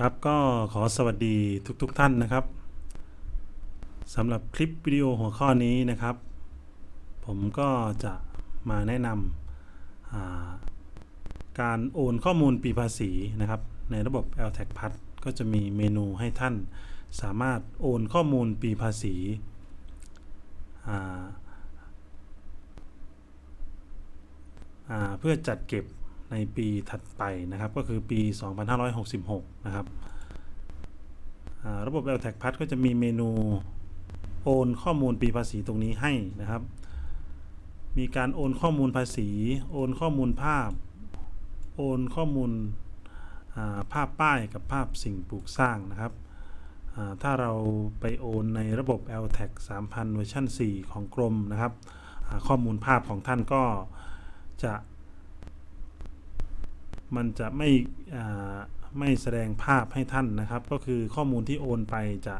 ครับก็ขอสวัสดีทุกๆทท่านนะครับสำหรับคลิปวิดีโอหัวข้อนี้นะครับ ผมก็จะมาแนะนำการโอนข้อมูลปีภาษีนะครับ ในระบบ l t a g p a s ก็จะมีเมนูให้ท่าน สามารถโอนข้อมูลปีภาษีเพื่อจัดเก็บ ในปีถัดไปนะครับ ก็คือปี 2566 นะครับ ระบบ l t a g p a s ก็จะมีเมนูโอนข้อมูลปีภาษีตรงนี้ให้นะครับ มีการโอนข้อมูลภาษี โอนข้อมูลภาพ โอนข้อมูลภาพป้ายกับภาพสิ่งปลูกสร้างนะครับ ถ้าเราไปโอนในระบบ l t a g 3000 เวอร์ชัน4 ของกรมนะครับ ข้อมูลภาพของท่านก็จะ มันจะไม่ไม่แสดงภาพให้ท่านนะครับ ก็คือข้อมูลที่โอนไปจะ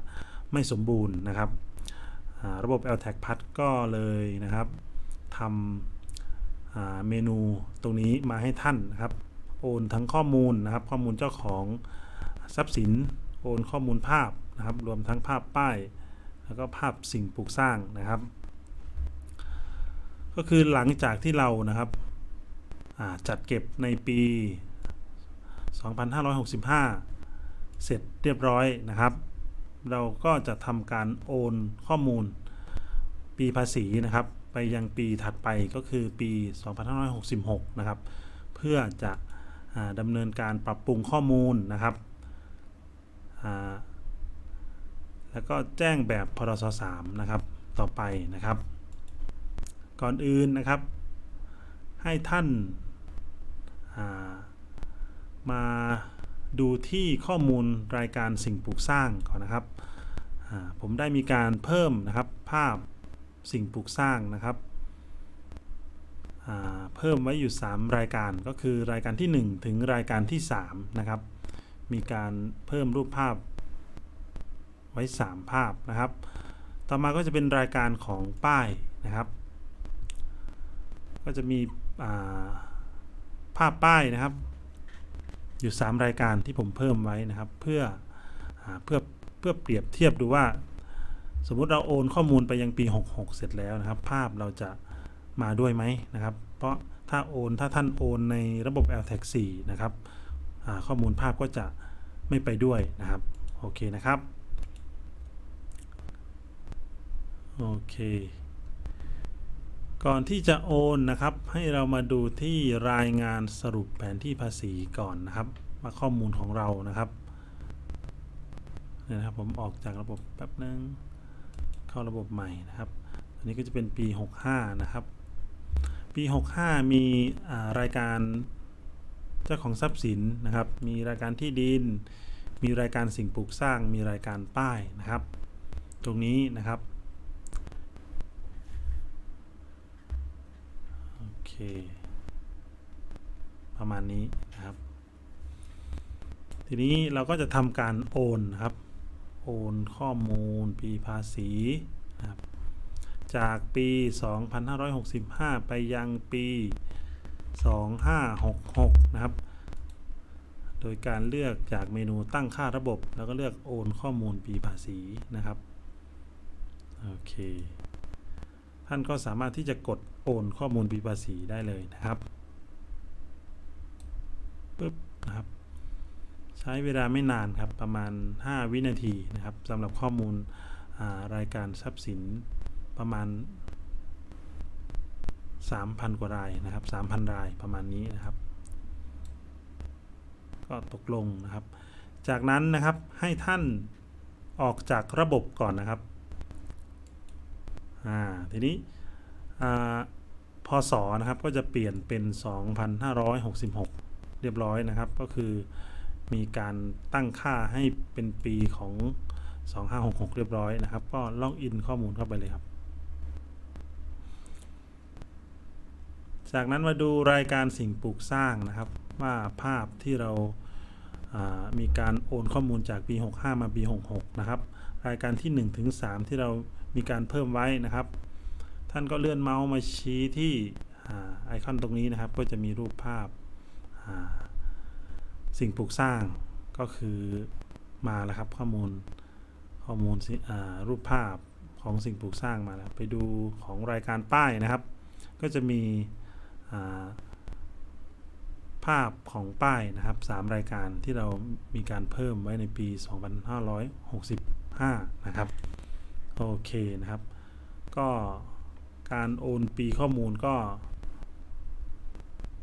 ไม่สมบูรณ์นะครับ ระบบ l t a g p a s ก็เลยนะครับทำอ่าเมนูตรงนี้มาให้ท่านนะครับ โอนทั้งข้อมูลนะครับ ข้อมูลเจ้าของทรัพย์สิน โอนข้อมูลภาพนะครับ รวมทั้งภาพป้าย แล้วก็ภาพสิ่งปลูกสร้างนะครับ ก็คือหลังจากที่เรานะครับ จัดเก็บในปี 2565 เสร็จเรียบร้อยนะครับ เราก็จะทำการโอนข้อมูลปีภาษีนะครับ ไปยังปีถัดไปก็คือปี 2566 นะครับ เพื่อจะอดำเนินการปรับปรุงข้อมูลนะครับแล้วก็แจ้งแบบพรส3นะครับต่อไปนะครับ ก่อนอื่นนะครับ ให้ท่าน มาดูที่ข้อมูลรายการสิ่งปลูกสร้างก่อนนะครับ ผมได้มีการเพิ่มนะครับภาพสิ่งปลูกสร้างนะครับเพิ่มไว้อยู่ 3 รายการก็คือรายการที่ 1 ถึงรายการที่3นะครับ มีการเพิ่มรูปภาพไว้ 3 ภาพนะครับ ต่อมาก็จะเป็นรายการของป้ายนะครับ ก็จะมีอ่า ภาพป้ายนะครับ อยู่ 3 รายการที่ผมเพิ่มไว้นะครับ เพื่อเพื่อเพื่อเปรียบเทียบดูว่า สมมุติเราโอนข้อมูลไปยังปี 66 เสร็จแล้วนะครับ ภาพเราจะมาด้วยไหมนะครับ เพราะถ้าโอนถ้าท่านโอนในระบบ l t a g 4นะครับข้อมูลภาพก็จะไม่ไปด้วยนะครับ โอเคนะครับ โอเค ก่อนที่จะโอนนะครับ ให้เรามาดูที่รายงานสรุปแผนที่ภาษีก่อนนะครับว่าข้อมูลของเรานะครับเนี่ยนะครับ ผมออกจากระบบแป๊บนึงเข้าระบบใหม่นะครับ อันนี้ก็จะเป็นปี 65 นะครับ ปี 65 มีรายการเจ้าของทรัพย์สินนะครับ มีรายการที่ดิน มีรายการสิ่งปลูกสร้าง มีรายการป้ายนะครับ ตรงนี้นะครับ โอ เค ประมาณนี้นะครับ ทีนี้เราก็จะทำการโอนนะครับ โอนข้อมูลปีภาษีนะครับ จากปี 2565 ไปยังปี 2566 นะครับ โดยการเลือกจากเมนูตั้งค่าระบบ แล้วก็เลือกโอนข้อมูลปีภาษีนะครับ โอเค ท่านก็สามารถที่จะกด โอนข้อมูลปีภาษีได้เลยนะครับปึ๊บนะครับ ใช้เวลาไม่นานครับประมาณ 5 วินาทีนะครับสำหรับข้อมูลรายการทรัพย์สินประมาณ 3,000 กว่ารายนะครับ 3,000 รายประมาณนี้นะครับ ก็ตกลงนะครับ จากนั้นนะครับให้ท่านออกจากระบบก่อนนะครับ อ่า ทีนี้ พศนะครับก็จะเปลี่ยนเป็น 2,566 เรียบร้อยนะครับ ก็คือมีการตั้งค่าให้เป็นปีของ 2566 เรียบร้อยนะครับ ก็ล็อกอินข้อมูลเข้าไปเลยครับ จากนั้นมาดูรายการสิ่งปลูกสร้างนะครับ ว่าภาพที่เราามีการโอนข้อมูลจากปี 65 มาปี 66 นะครับ รายการที่1ถึง3ที่เรามีการเพิ่มไว้นะครับ ท่านก็เลื่อนเมาส์มาชี้ที่ไอคอนตรงนี้นะครับ ก็จะมีรูปภาพสิ่งปลูกสร้างก็คือมาแล้วครับข้อมูลข้อมูลสิรูปภาพของสิ่งปลูกสร้างมาแล้วไปดูของรายการป้ายนะครับ ก็จะมีาภาพของป้ายนะครับ 3 รายการที่เรามีการเพิ่มไว้ในปี 2565 นะครับ โอเคนะครับ ก็ การโอนปีข้อมูลก็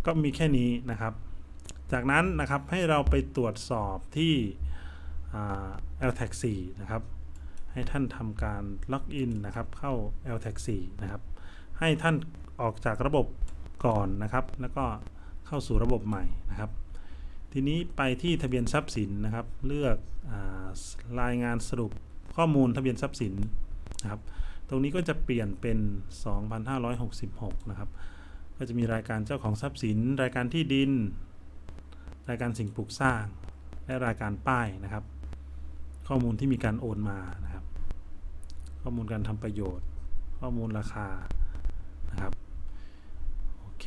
ก็มีแค่นี้นะครับ จากนั้นนะครับให้เราไปตรวจสอบที่อ่า LTAG 4นะครับ ให้ท่านทำการล็อกอินนะครับ เข้า LTAG 4นะครับ ให้ท่านออกจากระบบก่อนนะครับ แล้วก็เข้าสู่ระบบใหม่นะครับ ทีนี้ไปที่ทะเบียนทรัพย์สินนะครับ เลือกอรายงานสรุปข้อมูลทะเบียนทรัพย์สินนะครับ ตรงนี้ก็จะเปลี่ยนเป็น 2566 นะครับ ก็จะมีรายการเจ้าของทรัพย์สิน รายการที่ดิน รายการสิ่งปลูกสร้าง และรายการป้ายนะครับ ข้อมูลที่มีการโอนมานะครับ ข้อมูลการทำประโยชน์ ข้อมูลราคานะครับโอเค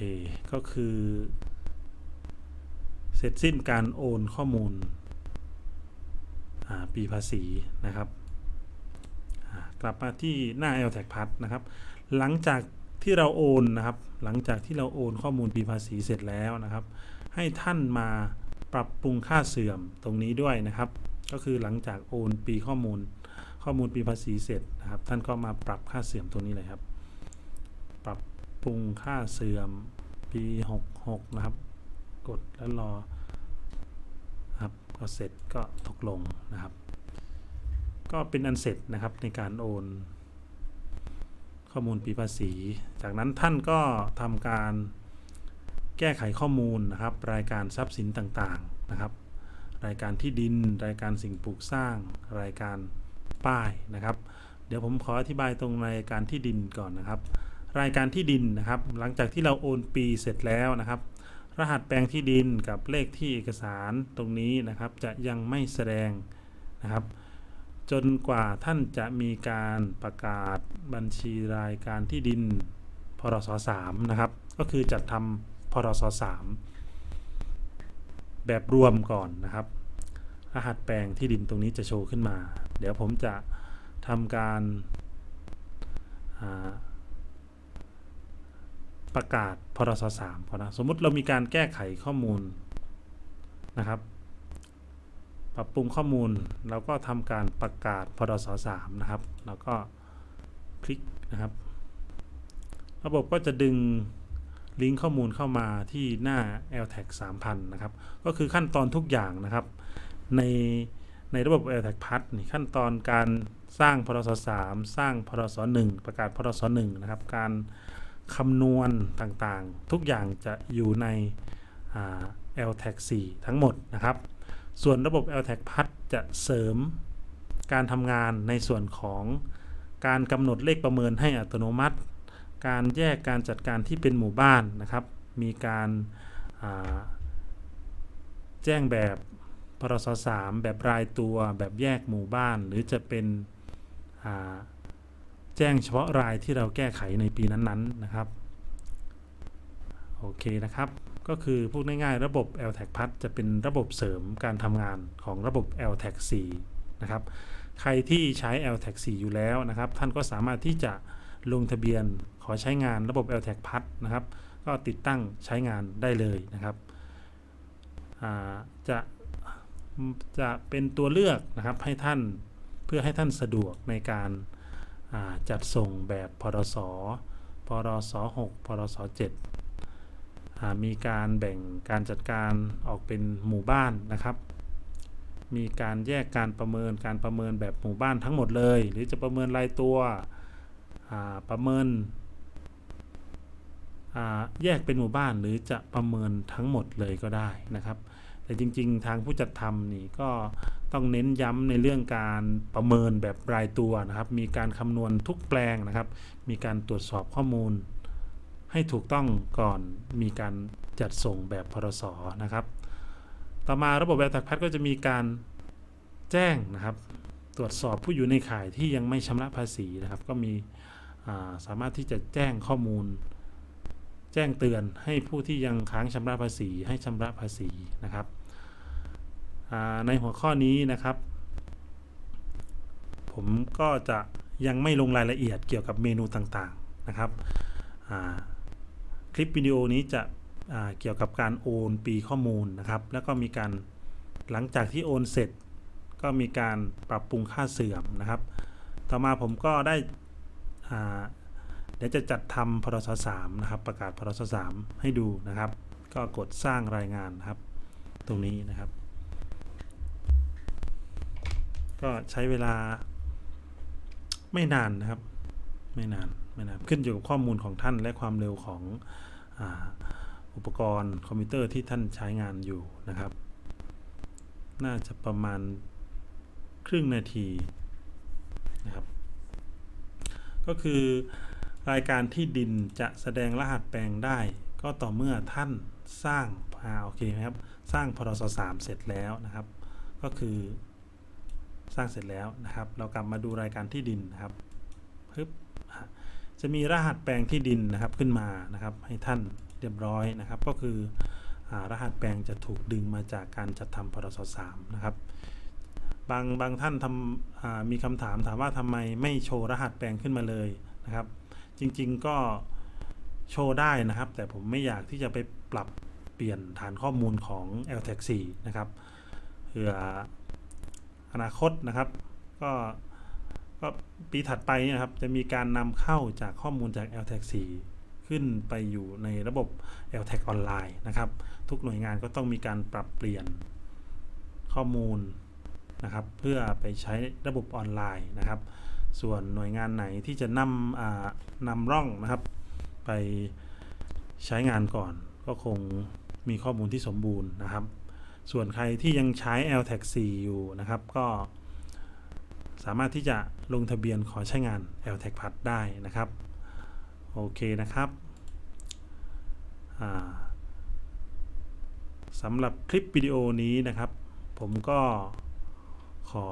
ก็คือ เสร็จสิ้นการโอนข้อมูลปีภาษีนะครับ กลับมาที่หน้า l t a g p a s นะครับ หลังจากที่เราโอนนะครับ หลังจากที่เราโอนข้อมูลปีภาษีเสร็จแล้วนะครับ ให้ท่านมาปรับปรุงค่าเสื่อมตรงนี้ด้วยนะครับ ก็คือหลังจากโอนปีข้อมูลข้อมูลปีภาษีเสร็จนะครับ ท่านก็มาปรับค่าเสื่อมตรงนี้เลยครับ ปรับปรุงค่าเสื่อมปี 66 นะครับ กดแล้วรอครับก็เสร็จก็ตกลงนะครับ ก็เป็นอันเสร็จนะครับในการโอน ข้อมูลปีภาษี จากนั้นท่านก็ทำการแก้ไขข้อมูลนะครับ รายการทรัพย์สินต่างๆนะครับ รายการที่ดิน รายการสิ่งปลูกสร้าง รายการป้ายนะครับ เดี๋ยวผมขออธิบายตรงรายการที่ดินก่อนนะครับ รายการที่ดินนะครับ หลังจากที่เราโอนปีเสร็จแล้วนะครับ รหัสแปลงที่ดินกับเลขที่เอกสารตรงนี้นะครับ จะยังไม่แสดงนะครับ จนกว่าท่านจะมีการประกาศบัญชีรายการที่ดินพรส3นะครับ ก็คือจัดทำพรส3แบบรวมก่อนนะครับ รหัสแปลงที่ดินตรงนี้จะโชว์ขึ้นมา เดี๋ยวผมจะทำการประกาศพรส3ก่อนนะสมมุติเรามีการแก้ไขข้อมูลนะครับ ปรับปรุงข้อมูลเราก็ทำการประกาศพรส3นะครับ แล้วก็คลิกนะครับ ระบบก็จะดึงลิงก์ข้อมูลเข้ามาที่หน้า LTAG 3000 นะครับ ก็คือขั้นตอนทุกอย่างนะครับ ในในระบบ LTAG p a s นี่ขั้นตอนการสร้างพรส3สร้างพรส1ประกาศพรส1นะครับ การคำนวณต่างๆ ทุกอย่างจะอยู่ในอ่า LTAG 4ทั้งหมดนะครับ ส่วนระบบ LTAG p a s จะเสริมการทำงานในส่วนของการกำหนดเลขประเมินให้อัตโนมัติ การแยกการจัดการที่เป็นหมู่บ้านนะครับ มีการาแจ้งแบบพรส3แบบรายตัวแบบแยกหมู่บ้าน หรือจะเป็นแจ้งเฉพาะรายที่เราแก้ไขในปีนั้นๆนะครับ โอเคนะครับ ก็คือพูดง่ายๆ ระบบ LTAG p a s จะเป็นระบบเสริมการทำงานของระบบ LTAG 4นะครับ ใครที่ใช้ LTAG 4อยู่แล้วนะครับ ท่านก็สามารถที่จะลงทะเบียนขอใช้งานระบบ LTAG p a s นะครับ ก็ติดตั้งใช้งานได้เลยนะครับจะจะเป็นตัวเลือกนะครับให้ท่านเพื่อให้ท่านสะดวกในการาจัดส่งแบบพรสพรส6พรส7 มีการแบ่งการจัดการออกเป็นหมู่บ้านนะครับ มีการแยกการประเมินการประเมินแบบหมู่บ้านทั้งหมดเลย หรือจะประเมินรายตัวประเมินแยกเป็นหมู่บ้านหรือจะประเมินทั้งหมดเลยก็ได้นะครับ แต่จริงๆ ทางผู้จัดทำนี่ก็ต้องเน้นย้ำในเรื่องการประเมินแบบรายตัวนะครับ มีการคำนวณทุกแปลงนะครับ มีการตรวจสอบข้อมูล ให้ถูกต้องก่อนมีการจัดส่งแบบพรสนะครับ ต่อมาระบบแบบตักพัดก็จะมีการแจ้งนะครับ ตรวจสอบผู้อยู่ในข่ายที่ยังไม่ชำระภาษีนะครับ ก็มีาสามารถที่จะแจ้งข้อมูล แจ้งเตือนให้ผู้ที่ยังค้างชำระภาษี ให้ชำระภาษีนะครับในหัวข้อนี้นะครับ ผมก็จะยังไม่ลงรายละเอียดเกี่ยวกับเมนูต่างๆนะครับอ่า คลิปวิดีโอนี้จะเกี่ยวกับการโอนปีข้อมูลนะครับ แล้วก็มีการหลังจากที่โอนเสร็จ ก็มีการปรับปรุงค่าเสื่อมนะครับ ต่อมาผมก็ได้เดี๋ยวจะจัดทำพรส3นะครับ ประกาศพรส3ให้ดูนะครับ ก็กดสร้างรายงานนะครับ ตรงนี้นะครับ ก็ใช้เวลาไม่นานนะครับ ไม่นาน ไม่นานขึ้นอยู่กับข้อมูลของท่านและความเร็วของอ,อุปกรณ์คอมพิวเตอร์ที่ท่านใช้งานอยู่นะครับ น่าจะประมาณครึ่งนาทีนะครับ ก็คือรายการที่ดินจะแสดงรหัสแปลงได้ ก็ต่อเมื่อท่านสร้างอ่าโอเคไหมครับ สร้างพรส3เสร็จแล้วนะครับ ก็คือสร้างเสร็จแล้วนะครับ เรากลับมาดูรายการที่ดินนะครับปึ๊บอะ จะมีรหัสแปลงที่ดินนะครับขึ้นมานะครับ ให้ท่านเรียบร้อยนะครับ ก็คืออรหัสแปลงจะถูกดึงมาจากการจัดทำพรส3นะครับบางบางท่านทำมีคำถามถามว่าทำไมไม่โชว์รหัสแปลงขึ้นมาเลยนะครับ จริงๆก็โชว์ได้นะครับ แต่ผมไม่อยากที่จะไปปรับเปลี่ยนฐานข้อมูลของ l t a x 4นะครับเผื่ออนาคตนะครับ ก็ ก็ปีถัดไปเนะครับจะมีการนำเข้าจากข้อมูลจาก l t a x 4ขึ้นไปอยู่ในระบบ l t a x ออนไลน์นะครับ ทุกหน่วยงานก็ต้องมีการปรับเปลี่ยนข้อมูลนะครับเพื่อไปใช้ระบบออนไลน์นะครับ ส่วนหน่วยงานไหนที่จะนำนำร่องนะครับ ไปใช้งานก่อน ก็คงมีข้อมูลที่สมบูรณ์นะครับ ส่วนใครที่ยังใช้ l t a x 4อยู่นะครับ ก็ สามารถที่จะลงทะเบียนขอใช้งาน l t a x Plus ได้นะครับ โอเคนะครับสำหรับคลิปวิดีโอนี้นะครับ ผมก็ขอ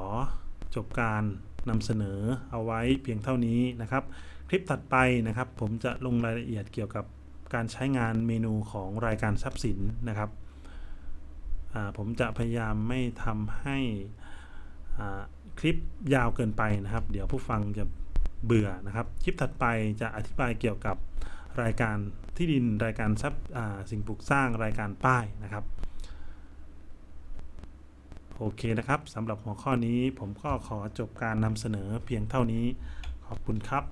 จบการนำเสนอเอาไว้เพียงเท่านี้นะครับ คลิปถัดไปนะครับ ผมจะลงรายละเอียดเกี่ยวกับการใช้งานเมนูของรายการทรัพย์สินนะครับ ผมจะพยายามไม่ทำให้อ่า คลิปยาวเกินไปนะครับ เดี๋ยวผู้ฟังจะเบื่อนะครับ คลิปถัดไปจะอธิบายเกี่ยวกับรายการที่ดินรายการทรัพย์สิ่งปลูกสร้างรายการป้ายนะครับโอเคนะครับสำหรับหัวข้อนี้ผมก็ขอจบการนำเสนอเพียงเท่านี้ ขอบคุณครับ